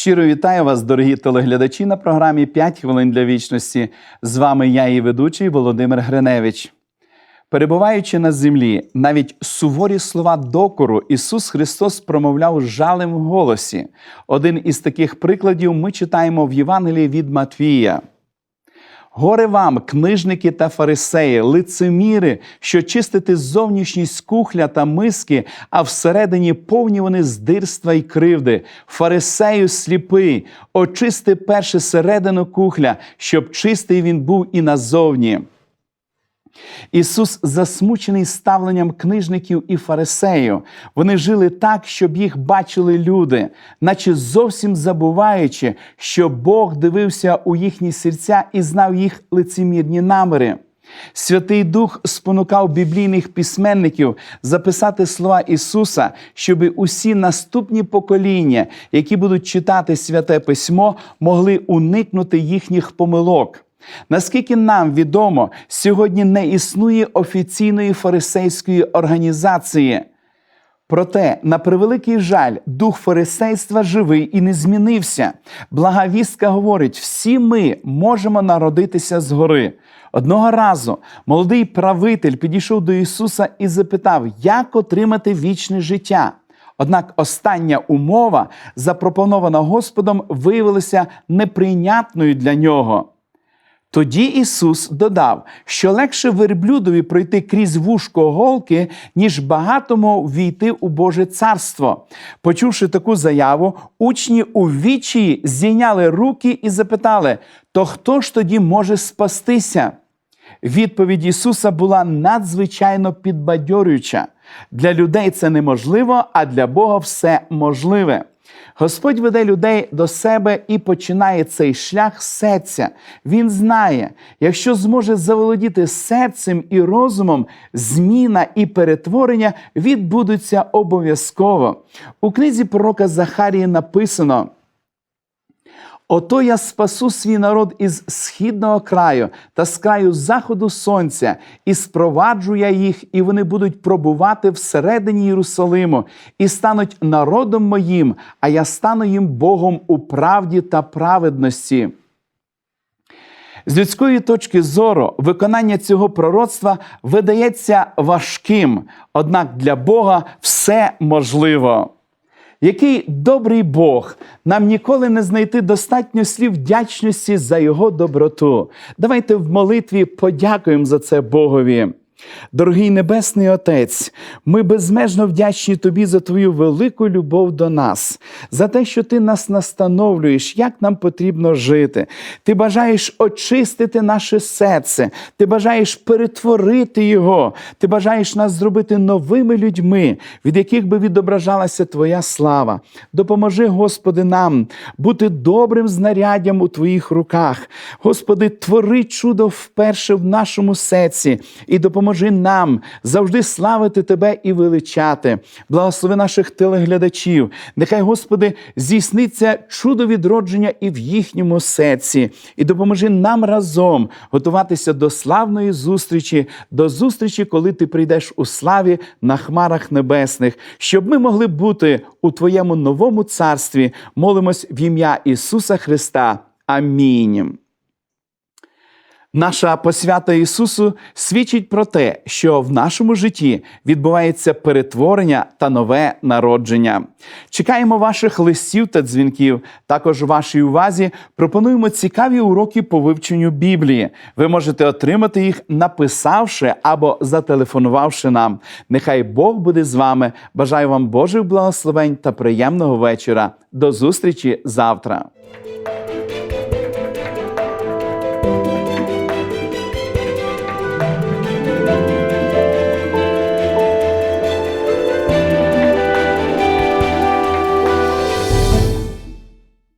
Щиро вітаю вас, дорогі телеглядачі, на програмі «5 хвилин для вічності. З вами я, і ведучий Володимир Гриневич. Перебуваючи на землі, навіть суворі слова докору Ісус Христос промовляв жалем в голосі. Один із таких прикладів ми читаємо в Євангелії від Матвія. Горе вам, книжники та фарисеї, лицеміри, що чистите зовнішність кухля та миски, а всередині повні вони здирства й кривди. Фарисею сліпий, очисти перше середину кухля, щоб чистий він був і назовні. Ісус засмучений ставленням книжників і фарисеїв. Вони жили так, щоб їх бачили люди, наче зовсім забуваючи, що Бог дивився у їхні серця і знав їх лицемірні наміри. Святий Дух спонукав біблійних письменників записати слова Ісуса, щоб усі наступні покоління, які будуть читати святе письмо, могли уникнути їхніх помилок. Наскільки нам відомо, сьогодні не існує офіційної фарисейської організації. Проте, на превеликий жаль, дух фарисейства живий і не змінився. Благовістка говорить: всі ми можемо народитися згори. Одного разу молодий правитель підійшов до Ісуса і запитав, як отримати вічне життя. Однак остання умова, запропонована Господом, виявилася неприйнятною для нього. Тоді Ісус додав, що легше верблюдові пройти крізь вушко голки, ніж багатому війти у Боже царство. Почувши таку заяву, учні у відчаї зійняли руки і запитали: то хто ж тоді може спастися? Відповідь Ісуса була надзвичайно підбадьорююча. Для людей це неможливо, а для Бога все можливе. Господь веде людей до себе і починає цей шлях серця. Він знає, якщо зможе заволодіти серцем і розумом, зміна і перетворення відбудуться обов'язково. У книзі пророка Захарії написано. Ото я спасу свій народ із східного краю та з краю заходу сонця, і спроваджу я їх, і вони будуть пробувати всередині Єрусалиму, і стануть народом моїм, а я стану їм Богом у правді та праведності. З людської точки зору виконання цього пророцтва видається важким, однак для Бога все можливо. Який добрий Бог, нам ніколи не знайти достатньо слів вдячності за Його доброту. Давайте в молитві подякуємо за це Богові. Дорогий Небесний Отець, ми безмежно вдячні Тобі за Твою велику любов до нас, за те, що Ти нас настановлюєш, як нам потрібно жити. Ти бажаєш очистити наше серце, ти бажаєш перетворити його, ти бажаєш нас зробити новими людьми, від яких би відображалася Твоя слава. Допоможи, Господи, нам бути добрим знаряддям у Твоїх руках. Господи, твори чудо вперше в нашому серці і допоможи нам завжди славити Тебе і величати. Благослови наших телеглядачів. Нехай, Господи, здійсниться чудо відродження і в їхньому серці, і допоможи нам разом готуватися до славної зустрічі, до зустрічі, коли Ти прийдеш у славі на хмарах небесних, щоб ми могли бути у Твоєму новому царстві. Молимось в ім'я Ісуса Христа. Амінь. Наша посвята Ісусу свідчить про те, що в нашому житті відбувається перетворення та нове народження. Чекаємо ваших листів та дзвінків. Також вашій увазі пропонуємо цікаві уроки по вивченню Біблії. Ви можете отримати їх, написавши або зателефонувавши нам. Нехай Бог буде з вами. Бажаю вам Божих благословень та приємного вечора. До зустрічі завтра.